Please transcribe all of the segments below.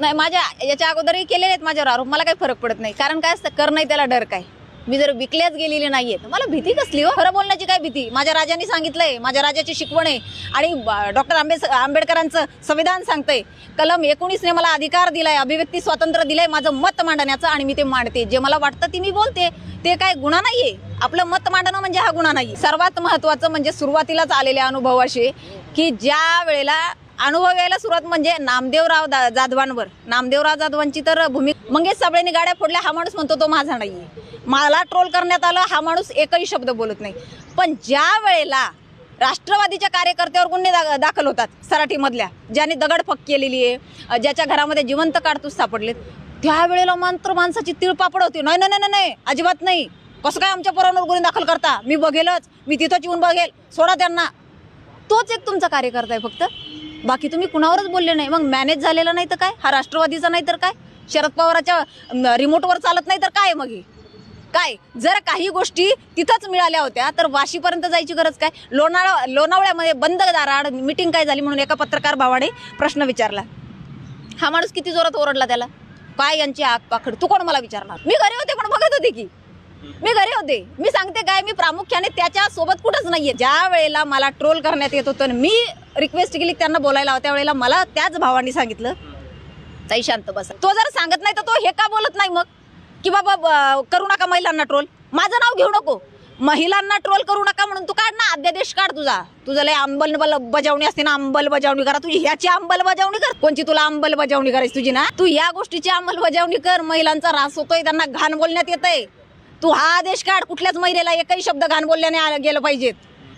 नाही माझ्या याच्या अगोदरही केलेले आहेत माझ्यावर आरोप. मला काही फरक पडत नाही. कारण काय असतं कर नाही त्याला डर काय. मी जर विकल्याच गेलेली नाहीये तर मला भीती कसली हो? खरं बोलण्याची काय भीती? माझ्या राजांनी सांगितलंय माझ्या राजाची शिकवण आहे. आणि डॉक्टर आंबेस आंबेडकरांचं संविधान सांगतंय कलम एकोणीसने मला अधिकार दिलाय अभिव्यक्ती स्वातंत्र्य दिलंय माझं मत मांडण्याचं आणि मी ते मांडते. जे मला वाटतं ते मी बोलते. ते काय गुन्हा नाहीये. आपलं मत मांडणं म्हणजे हा गुन्हा नाही. सर्वात महत्वाचं म्हणजे सुरुवातीलाच आलेल्या अनुभवाशी की ज्या वेळेला अनुभव यायला सुरुवात म्हणजे नामदेवराव दा- जाधवांवर. नामदेवराव जाधवांची तर भूमी मंगेश साबळेने गाड्या फोडल्या हा माणूस म्हणतो तो माझा नाही मला ट्रोल करण्यात आलं हा माणूस एकही शब्द बोलत नाही. पण ज्या वेळेला राष्ट्रवादीच्या कार्यकर्त्यावर गुन्हे दा- दाखल होतात सराठीमधल्या ज्याने दगडफक केलेली आहे ज्याच्या घरामध्ये जिवंत काडतूस सापडलेत त्यावेळेला मात्र माणसाची तिळपापड होती. नाही नाही नाही नाही अजिबात नाही. कसं काय आमच्या पोरांवर गुन्हे दाखल करता? मी बघेलच मी तिथंच येऊन बघेल. सोडा त्यांना. तोच एक तुमचा कार्यकर्ता आहे फक्त. बाकी तुम्ही कुणावरच बोलले नाही. मग मॅनेज झालेला नाही तर काय? हा राष्ट्रवादीचा नाही तर काय? शरद पवाराच्या रिमोटवर चालत नाही तर काय मग हे? काय? जर काही गोष्टी तिथंच मिळाल्या होत्या तर वाशीपर्यंत जायची गरज काय? लोणावळा लोणावळ्यामध्ये बंद दाराड मिटिंग काय झाली म्हणून एका पत्रकार भावाने प्रश्न विचारला. हा माणूस किती जोरात ओरडला त्याला? काय यांची आग पाखड? तू कोण मला विचारणार? मी घरी होते पण बघत होते की. मी घरी होते. मी सांगते काय? मी प्रामुख्याने त्याच्या सोबत कुठंच नाहीये. ज्या वेळेला मला ट्रोल करण्यात येत होतं आणि मी रिक्वेस्ट केली त्यांना बोलायला त्या वेळेला मला त्याच भावांनी सांगितलं. ताई शांत बस. तो जर सांगत नाही तर तो हे का बोलत नाही मग? की बाबा करू नका महिलांना ट्रोल माझं नाव घेऊ नको. महिलांना ट्रोल करू नका म्हणून तू काढ ना अध्यादेश काढ तुझा. तुझं लय अंबल बजावणी असते ना अंमलबजावणी करा. तुझी ह्याची अंमलबजावणी कर. कोणची तुला अंमलबजावणी करायची तुझी ना? तू या गोष्टीची अंमलबजावणी कर. महिलांचा रास होतोय त्यांना घाण बोलण्यात येतंय. तू हा आदेश काढ. कुठल्याच महिलेला एकही शब्द घाण बोलल्याने गेलं पाहिजेत.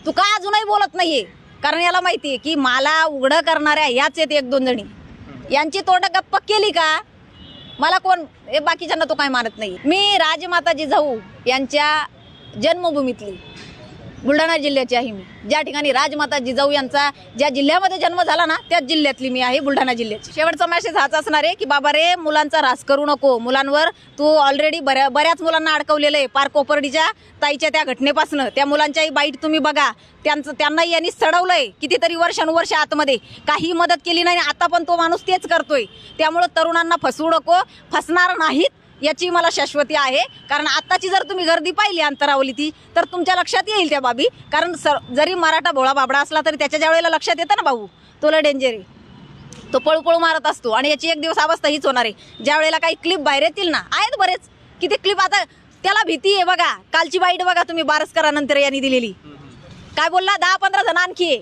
तू का अजूनही बोलत नाहीये? कारण याला माहिती आहे की मला उघडं करणाऱ्या याच आहेत एक दोन जणी. यांची तोंड गप्प केली का? मला कोण हे बाकीच्यांना तो काय मानत नाही. मी राजमाताजी जाऊ यांच्या जन्मभूमीतली. बुलढाणा जिल्ह्याची आहे मी. ज्या ठिकाणी राजमाता जिजाऊ यांचा ज्या जिल्ह्यामध्ये जन्म झाला ना त्याच जिल्ह्यातली मी आहे बुलढाणा जिल्ह्याची. शेवटचा मॅसेज हाच असणार आहे की बाबा रे मुलांचा रास करू नको. मुलांवर तू ऑलरेडी बऱ्या बऱ्याच मुलांना अडकवलेलं आहे. पार कोपर्डीच्या ताईच्या त्या घटनेपासून. त्या मुलांच्याही बाईट तुम्ही बघा. त्यांचं त्यांनाही यांनी सडवलंय. कितीतरी वर्षानुवर्ष आतमध्ये. काही मदत केली नाही आता पण तो माणूस तेच करतोय. त्यामुळं तरुणांना फसवू नको. फसणार नाहीत. याची मला शाश्वती आहे. कारण आत्ताची जर तुम्ही गर्दी पाहिली अंतरावली ती तर तुमच्या लक्षात येईल त्या बाबी. कारण सर जरी मराठा भोळा बाबडा असला तरी त्याच्या ज्या वेळेला लक्षात येतं ना भाऊ तुला डेंजर आहे. तो पळू मारत असतो आणि याची एक दिवस अवस्था हीच होणार आहे. ज्या वेळेला काही क्लिप बाहेर येतील ना आहेत बरेच. की ते क्लिप आता त्याला भीती आहे बघा. कालची बाईट बघा तुम्ही बारसकरानंतर यांनी दिलेली. काय बोलला? दहा पंधरा जण आणखी आहे.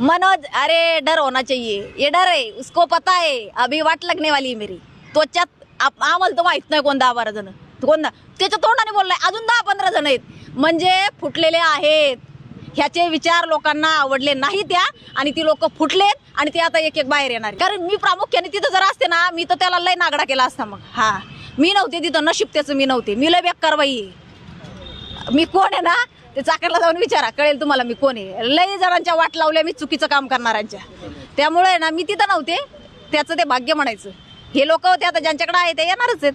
मनोज अरे डर होना चाहिए. ये डर है उसको पता है अभी वाट लगने वाली है मेरी. त्वचा आप- आम्हाला तर माहीत नाही कोण दहा बारा जण. कोण दहा- त्याच्या तोंडाने बोललाय अजून दहा पंधरा जण आहेत. म्हणजे फुटलेले आहेत. ह्याचे विचार लोकांना आवडले नाही त्या आणि ती लोक फुटलेत आणि ते आता एक एक बाहेर येणार कारण मी प्रामुख्याने तिथं जर असते ना मी तर त्याला लय नागडा केला असता मग. हा. मी नव्हते तिथं नशीब त्याचं मी नव्हते. मी लय बेकार बाई मी कोण आहे ना ते चाकरला जाऊन विचारा. कळेल तुम्हाला मी कोण आहे. लई जणांच्या वाट लावल्या मी चुकीचं काम करणाऱ्यांच्या. त्यामुळे ना मी तिथं नव्हते. त्याचं ते भाग्य म्हणायचं. हे लोक होते आता ज्यांच्याकडे आहे ते येणारच आहेत.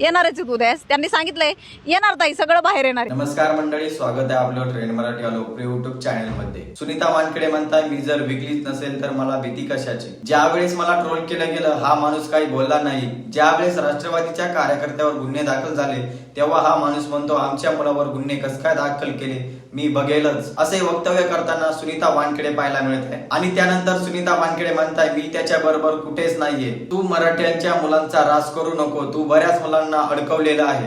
येणारच आहेत उद्यास त्यांनी सांगितलंय येणार ताई सगळं बाहेर येणार आहे. नमस्कार मंडळी स्वागत आहे आपलं ट्रेन मराठी या लोकप्रिय युट्यूब चॅनलमध्ये. सुनीता वानखेडे म्हणताय मी जर विकलीच नसेल तर मला भीती कशाची? ज्यावेळेस मला ट्रोल केलं गेलं हा माणूस काही बोलला नाही. ज्यावेळेस राष्ट्रवादीच्या कार्यकर्त्यावर गुन्हे दाखल झाले तेव्हा हा माणूस म्हणतो आमच्या मुलावर गुन्हे कस काय दाखल केले? मी बघेलच. असे वक्तव्य करताना सुनीता वानखेडे पाहायला मिळत आहे. आणि त्यानंतर सुनीता वानखेडे म्हणताय मी त्याच्या बरोबर कुठेच नाहीये. तू मराठ्यांच्या मुलांचा रास करू नको. तू बऱ्याच मुलांना अडकवलेलं आहे.